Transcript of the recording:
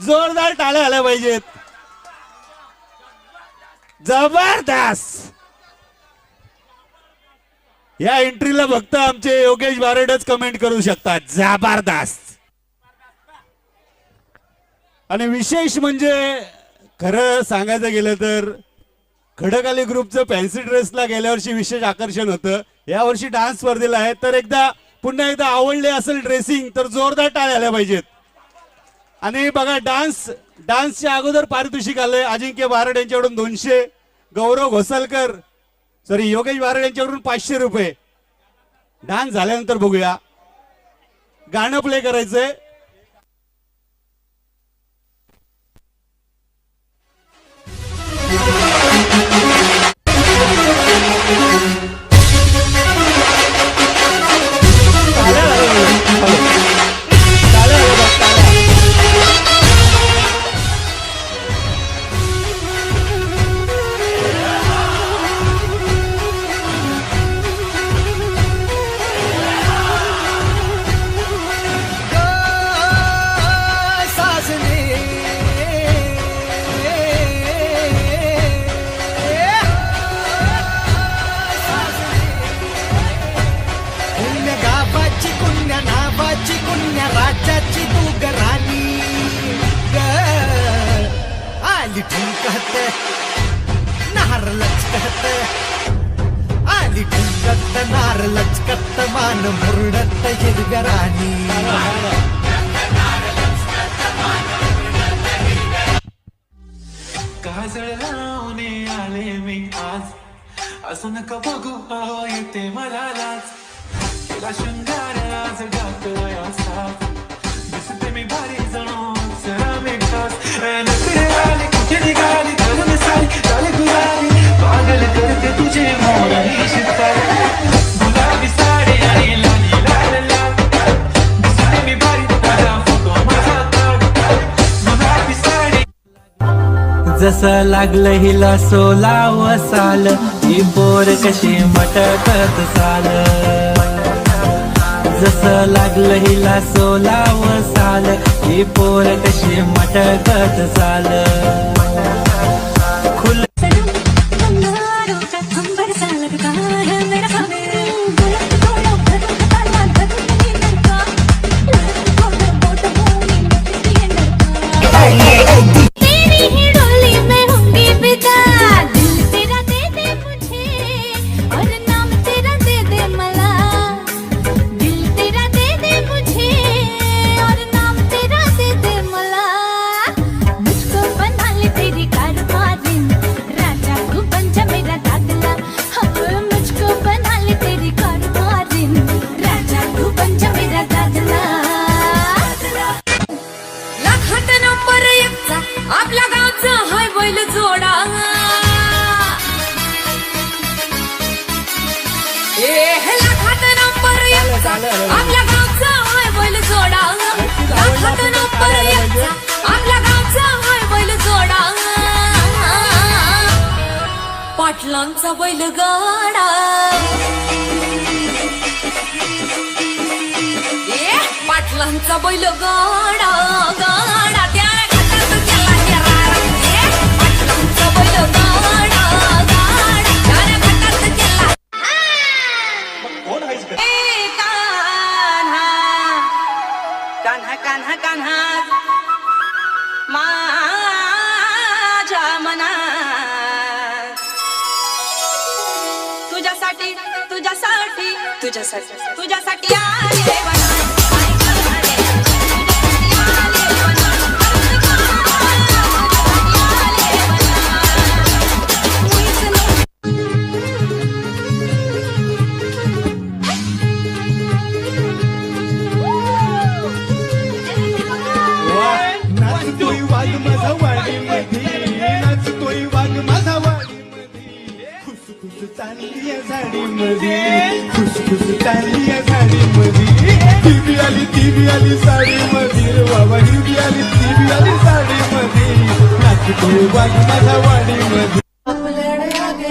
जोरदार टाळ्या आल्या पाहिजेत. जबरदस्त. या एंट्रीला फक्त आमचे योगेश बारेडच कमेंट करू शकतात. जबरदस्त. आणि विशेष म्हणजे खरं सांगायचं गेलं तर खडकाली ग्रुपचं फॅन्सी ड्रेसला गेल्या वर्षी विशेष आकर्षण होतं. या वर्षी डान्स स्पर्धेला आहे. तर एकदा पुन्हा एकदा आवडले असेल ड्रेसिंग तर जोरदार टाळ्या आल्या पाहिजेत. आणि बघा डान्स डान्सच्या अगोदर पारितोषिक आलंय. अजिंक्य बारड यांच्याकडून दोनशे गौरव घोसलकर सॉरी योगेश बारड यांच्याकडून पाचशे रुपये. डान्स झाल्यानंतर बघूया. गाणं प्ले करायचंय. आली ठुमकत नार लचकत. आली ठुमकत नार लचकत. मान मुरडत हिरव्या राणी. काजळ लावणे आले मी आज. असं नका बघू हो येते मला लाज. तुला शृंगार आज गातोय असा. जसं लागलं हिला सोलाव साल ही पोर कशी मटकत साल. जसं लागलं हिला सोलाव साल ही पोर कशी मटकत साल. आपल्या गावचा हाय बैल जोडा. लाखात नंबर एकचा. आपल्या गावचा हाय बैल जोडा. पाटलांचा बैल गाडा. पाटलांचा बैल गाडा. कान्हा कान्हा कान्हा. माझ्या मना तुझ्यासाठी तुझ्यासाठी तुझ्यासाठी तुझ्यासाठी आले चालली या साडीमध्ये खुसखुस चालली या साडीमध्ये ती बी आली ती बी आली साडीमध्ये बाबा ही बी आली ती आली साडीमध्ये. नाचतोय वाघ माझा वाडीमध्ये.